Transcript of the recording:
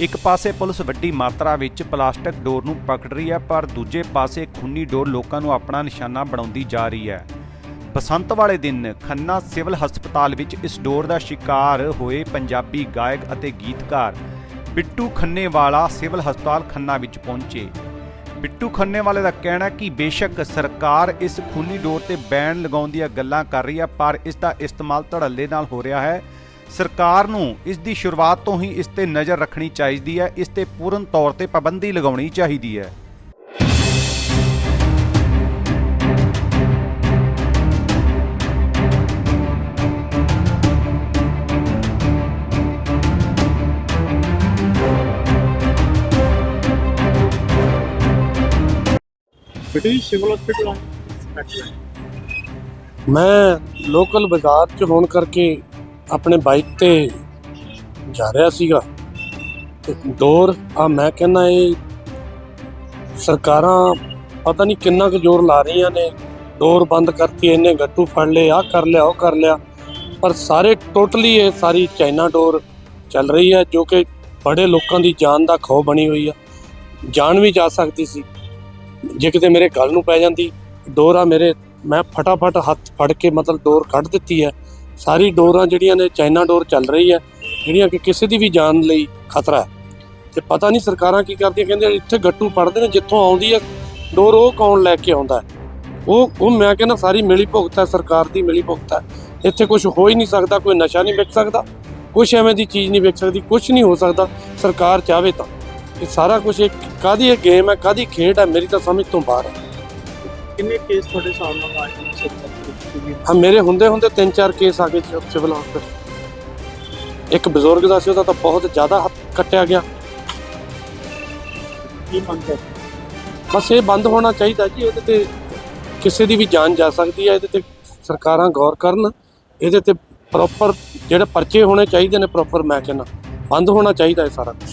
ਇੱਕ ਪਾਸੇ ਪੁਲਿਸ ਵੱਡੀ ਮਾਤਰਾ ਵਿੱਚ ਪਲਾਸਟਿਕ ਡੋਰ ਨੂੰ ਪਕੜ ਰਹੀ ਹੈ, ਪਰ ਦੂਜੇ ਪਾਸੇ ਖੂਨੀ ਡੋਰ ਲੋਕਾਂ ਨੂੰ ਆਪਣਾ ਨਿਸ਼ਾਨਾ ਬਣਾਉਂਦੀ ਜਾ ਰਹੀ ਹੈ। ਬਸੰਤ ਵਾਲੇ ਦਿਨ ਖੰਨਾ ਸਿਵਲ ਹਸਪਤਾਲ ਵਿੱਚ ਇਸ ਡੋਰ ਦਾ ਸ਼ਿਕਾਰ ਹੋਏ ਪੰਜਾਬੀ ਗਾਇਕ ਅਤੇ ਗੀਤਕਾਰ ਬਿੱਟੂ ਖੰਨੇਵਾਲਾ ਸਿਵਲ ਹਸਪਤਾਲ ਖੰਨਾ ਵਿੱਚ ਪਹੁੰਚੇ। ਬਿੱਟੂ ਖੰਨੇਵਾਲੇ ਦਾ ਕਹਿਣਾ ਕਿ ਬੇਸ਼ੱਕ ਸਰਕਾਰ ਇਸ ਖੂਨੀ ਡੋਰ ਤੇ ਬੈਨ ਲਗਾਉਣ ਦੀਆਂ ਗੱਲਾਂ ਕਰ ਰਹੀ ਹੈ, ਪਰ ਇਸ ਦਾ ਇਸਤੇਮਾਲ ਧੜੱਲੇ ਨਾਲ ਹੋ ਰਿਹਾ ਹੈ। ਸਰਕਾਰ ਨੂੰ ਇਸ ਦੀ ਸ਼ੁਰੂਆਤ ਤੋਂ ਹੀ ਇਸ ਤੇ ਨਜ਼ਰ ਰੱਖਣੀ ਚਾਹੀਦੀ ਹੈ ਇਸ ਤੇ ਪੂਰਨ ਤੌਰ ਤੇ ਪਾਬੰਦੀ ਲਗਾਉਣੀ ਚਾਹੀਦੀ ਹੈ। ਬੇਟੀ ਸਿਵਲ ਹਸਪੀਟਲ ਮੈਂ ਲੋਕਲ ਬਾਜ਼ਾਰ 'ਚ ਹੋਣ ਕਰਕੇ ਆਪਣੇ ਬਾਈਕ ਤੇ ਜਾ ਰਿਹਾ ਸੀਗਾ। ਤੇ ਡੋਰ ਆ ਮੈਂ ਕਹਿੰਦਾ ਇਹ ਸਰਕਾਰਾਂ ਪਤਾ ਨਹੀਂ ਕਿੰਨਾ ਕੁ ਜ਼ੋਰ ਲਾ ਰਹੀਆਂ ਨੇ। ਡੋਰ ਬੰਦ ਕਰਤੀ, ਇਹਨੇ ਗੱਟੂ ਫੜ ਲਏ ਆ ਕਰ ਲਿਆ, ਉਹ ਕਰ ਲਿਆ। ਪਰ ਸਾਰੇ ਟੋਟਲੀ ਇਹ ਸਾਰੀ ਚਾਈਨਾ ਡੋਰ ਚੱਲ ਰਹੀ ਹੈ, ਜੋ ਕਿ ਬੜੇ ਲੋਕਾਂ ਦੀ ਜਾਨ ਦਾ ਖੌਅ ਬਣੀ ਹੋਈ ਆ। ਜਾਨ ਵੀ ਜਾ ਸਕਦੀ ਸੀ। ਜੇ ਕਿਤੇ ਮੇਰੇ ਗਲ ਨੂੰ ਪੈ ਜਾਂਦੀ ਡੋਰ ਆ ਮੇਰੇ, ਮੈਂ ਫਟਾਫਟ ਹੱਥ ਫੜ ਕੇ ਮਤਲਬ ਡੋਰ ਕੱਢ ਦਿੱਤੀ ਹੈ। ਸਾਰੀ ਡੋਰਾਂ ਜਿਹੜੀਆਂ ਨੇ ਚਾਈਨਾ ਡੋਰ ਚੱਲ ਰਹੀ ਹੈ, ਜਿਹੜੀਆਂ ਕਿ ਕਿਸੇ ਦੀ ਵੀ ਜਾਨ ਲਈ ਖਤਰਾ ਹੈ। ਤੇ ਪਤਾ ਨਹੀਂ ਸਰਕਾਰਾਂ ਕੀ ਕਰਦੀਆਂ, ਕਹਿੰਦੇ ਇੱਥੇ ਗੱਟੂ ਪੜਦੇ ਨੇ, ਜਿੱਥੋਂ ਆਉਂਦੀ ਹੈ ਡੋਰ, ਉਹ ਕੌਣ ਲੈ ਕੇ ਆਉਂਦਾ ਉਹ ਉਹ ਮੈਂ ਕਹਿੰਦਾ ਸਾਰੀ ਮਿਲੀ ਭੁਗਤ ਹੈ, ਸਰਕਾਰ ਦੀ ਮਿਲੀ ਭੁਗਤ ਹੈ। ਇੱਥੇ ਕੁਝ ਹੋ ਹੀ ਨਹੀਂ ਸਕਦਾ, ਕੋਈ ਨਸ਼ਾ ਨਹੀਂ ਵਿਕ ਸਕਦਾ ਕੁਝ ਐਵੇਂ ਦੀ ਚੀਜ਼ ਨਹੀਂ ਵਿਕ ਸਕਦੀ ਕੁਝ ਨਹੀਂ ਹੋ ਸਕਦਾ, ਸਰਕਾਰ ਚਾਹਵੇ ਤਾਂ। ਇਹ ਸਾਰਾ ਕੁਝ ਇੱਕ ਕਾਦੀ ਇਹ ਗੇਮ ਹੈ ਕਾਦੀ ਖੇਡ ਹੈ, ਮੇਰੀ ਤਾਂ ਸਮਝ ਤੋਂ ਬਾਹਰ ਹੈ। ਕਿੰਨੇ ਕੇਸ ਤੁਹਾਡੇ ਸਾਹਮਣੇ ਆਏ ਨੇ ਸਿਵਲ ਹਾਂ ਮੇਰੇ ਹੁੰਦੇ ਹੁੰਦੇ ਤਿੰਨ ਚਾਰ ਕੇਸ ਆ ਗਏ ਸਿਵਲ ਹਸਪਤਾਲ ਇੱਕ ਬਜ਼ੁਰਗ ਦਾ ਸੀ ਉਹਦਾ ਤਾਂ ਬਹੁਤ ਜ਼ਿਆਦਾ ਹੱਥ ਕੱਟਿਆ ਗਿਆ। ਕੀ ਮੰਗ ਹੈ ਬਸ ਇਹ ਬੰਦ ਹੋਣਾ ਚਾਹੀਦਾ ਜੀ ਇਹਦੇ ਤੇ ਕਿਸੇ ਦੀ ਵੀ ਜਾਨ ਜਾ ਸਕਦੀ ਹੈ ਇਹਦੇ ਤੇ ਸਰਕਾਰਾਂ ਗੌਰ ਕਰਨ। ਇਹਦੇ ਤੇ ਪ੍ਰੋਪਰ ਜਿਹੜੇ ਪਰਚੇ ਹੋਣੇ ਚਾਹੀਦੇ ਨੇ ਪ੍ਰੋਪਰ ਮੈਂ ਕਹਿੰਦਾ ਬੰਦ ਹੋਣਾ ਚਾਹੀਦਾ ਇਹ ਸਾਰਾ ਕੁਝ